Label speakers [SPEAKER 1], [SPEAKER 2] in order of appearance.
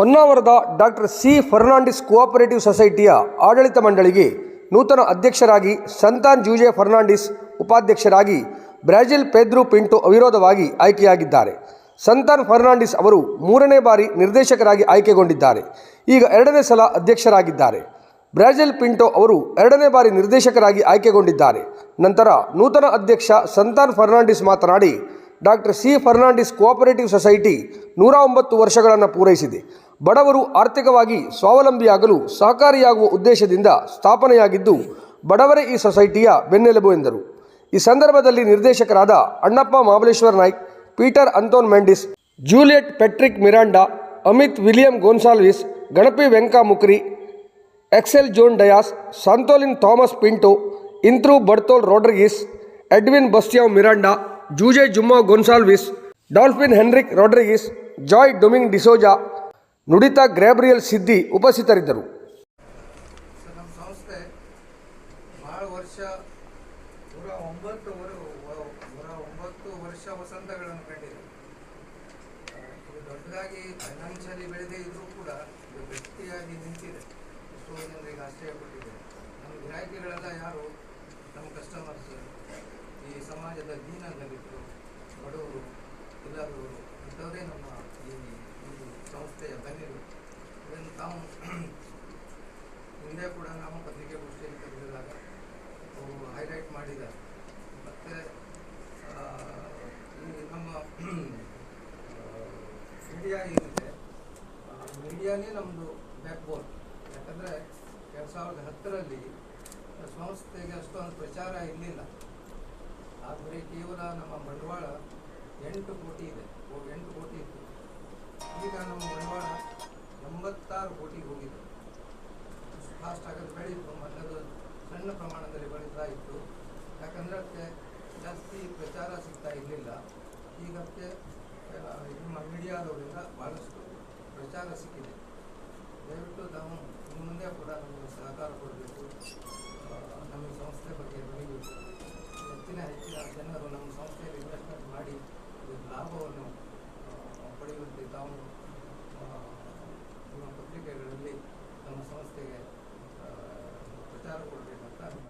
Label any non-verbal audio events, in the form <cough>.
[SPEAKER 1] ಹೊನ್ನಾವರದ doctor C Fernandes cooperative ಸೊಸೈಟಿಯ ಆಡಳಿತ ಮಂಡಳಿಗೆ ನೂತನ ಅಧ್ಯಕ್ಷರಾಗಿ ಸಂತಾನ್ ಜೂಜೆ ಫರ್ನಾಂಡಿಸ್ ಉಪಾಧ್ಯಕ್ಷರಾಗಿ ಬ್ರಾಜಿಲ್ ಪೆದ್ರು ಪಿಂಟು ಅವಿರೋಧವಾಗಿ ಆಯ್ಕೆಯಾಗಿದ್ದಾರೆ. ಸಂತಾನ್ ಫರ್ನಾಂಡಿಸ್ ಅವರು ಮೂರನೇ ಬಾರಿ ನಿರ್ದೇಶಕರಾಗಿ ಆಯ್ಕೆಗೊಂಡಿದ್ದಾರೆ. ಈಗ ಎರಡನೇ ಸಲ ಅಧ್ಯಕ್ಷರಾಗಿದ್ದಾರೆ. ಬ್ರಾಜಿಲ್ ಪಿಂಟೋ ಅವರು ಎರಡನೇ ಬಾರಿ ನಿರ್ದೇಶಕರಾಗಿ ಆಯ್ಕೆಗೊಂಡಿದ್ದಾರೆ. ನಂತರ ನೂತನ ಅಧ್ಯಕ್ಷ ಸಂತಾನ್ ಫರ್ನಾಂಡಿಸ್ ಮಾತನಾಡಿ doctor C Fernandes cooperative society ನೂರ ಒಂಬತ್ತು ವರ್ಷಗಳನ್ನು ಪೂರೈಸಿದೆ. ಬಡವರು ಆರ್ಥಿಕವಾಗಿ ಸ್ವಾವಲಂಬಿಯಾಗಲು ಸಹಕಾರಿಯಾಗುವ ಉದ್ದೇಶದಿಂದ ಸ್ಥಾಪನೆಯಾಗಿದ್ದು ಬಡವರೇ ಈ ಸೊಸೈಟಿಯ ಬೆನ್ನೆಲುಬು ಎಂದರು. ಈ ಸಂದರ್ಭದಲ್ಲಿ ನಿರ್ದೇಶಕರಾದ ಅಣ್ಣಪ್ಪ ಮಹಾಬಲೇಶ್ವರ ನಾಯ್ಕ್, ಪೀಟರ್ ಅಂತೋನ್ ಮೆಂಡಿಸ್, ಜೂಲಿಯಟ್ ಪೆಟ್ರಿಕ್ ಮಿರಾಂಡಾ, ಅಮಿತ್ ವಿಲಿಯಂ ಗೋನ್ಸಾಲ್ವಿಸ್, ಗಣಪಿ ವೆಂಕಾ ಮುಕ್ರಿ, ಎಕ್ಸೆಲ್ ಜೋನ್ ಡಯಾಸ್, ಸಂತೋಲಿನ್ ಥಾಮಸ್ ಪಿಂಟೋ, ಇಂತ್ರೂ ಬರ್ತೋಲ್ ರೋಡ್ರಿಗಿಸ್, ಎಡ್ವಿನ್ ಬಸ್ಯಾವ್ ಮಿರಾಂಡಾ ಜೂಜೆ ಜುಮ್ಮಾ ಗೊನ್ಸಾಲ್ವಿಸ್ ಡಾಲ್ಫಿನ್ ಹೆನ್ರಿಕ್ ರಾಡ್ರಿಗಿಸ್, ಜಾಯ್ ಡೊಮಿಂಗ್ ಡಿಸೋಜಾ ನುಡಿತಾ ಗ್ರ್ಯಾಬ್ರಿಯಲ್ ಸಿದ್ದಿ ಉಪಸ್ಥಿತರಿದ್ದರು.
[SPEAKER 2] ನಮ್ಮ ಸಂಸ್ಥೆ ವರ್ಷ ವರ್ಷ ಕಂಡಿದೆ ಫೈನಾನ್ಷಿಯಲಿ ಕೂಡ ಕೊಟ್ಟಿದೆ ನಮ್ಮ ಯಾರು ನಮ್ಮ ಕಸ್ಟಮರ್ಸ್ ಈ ಸಮಾಜದ ದೀನ ದಲಿತರು ಬಡವರು ಇಲ್ಲದವರು ಇಂಥವರೇ ನಮ್ಮ ಈ ಒಂದು ಸಂಸ್ಥೆಯ ಬನ್ನಿರು ಇದನ್ನು ತಾವು ಹಿಂದೆ <clears throat> ಕೂಡ ನಾವು ಪತ್ರಿಕೆಗೋಷ್ಠಿಯಲ್ಲಿ ಕರೆದಿದ್ದಾಗ ಅವರು ಹೈಲೈಟ್ ಮಾಡಿದ್ದಾರೆ. ಮತ್ತು ಈ ನಮ್ಮ <clears throat> ಮೀಡಿಯಾ ಏನಿದೆ ಮೀಡಿಯಾನೇ ನಮ್ಮದು ಬ್ಯಾಕ್ ಬೋನ್ ಯಾಕಂದರೆ ಎರಡು ಸಾವಿರದ ಹತ್ತರಲ್ಲಿ ಸಂಸ್ಥೆಗೆ ಅಷ್ಟೊಂದು ಪ್ರಚಾರ ಇರಲಿಲ್ಲ. ಆದರೆ ಕೇವಲ ನಮ್ಮ ಬಂಡವಾಳ ಎಂಟು ಕೋಟಿ ಇದೆ. ಎಂಟು ಕೋಟಿ ಇತ್ತು. ಈಗ ನಮ್ಮ ಬಂಡವಾಳ ಎಂಬತ್ತಾರು ಕೋಟಿಗೆ ಹೋಗಿದೆ. ಫಾಸ್ಟ್ ಆಗೋದು ಬೆಳೀತು ಮೊದಲು ಸಣ್ಣ ಪ್ರಮಾಣದಲ್ಲಿ ಬೆಳೀತಾ ಇತ್ತು ಯಾಕಂದರೆ ಅದಕ್ಕೆ ಜಾಸ್ತಿ ಪ್ರಚಾರ ಸಿಗ್ತಾ ಇರಲಿಲ್ಲ. ಈಗ ಅದಕ್ಕೆ ನಿಮ್ಮ ಮೀಡಿಯಾದವರಿಂದ ಭಾಳಷ್ಟು ಪ್ರಚಾರ ಸಿಕ್ಕಿದೆ. ಇದರ ಲಾಭವನ್ನು ಆ, ಪಡೆಯುವಂತೆ ತಾವು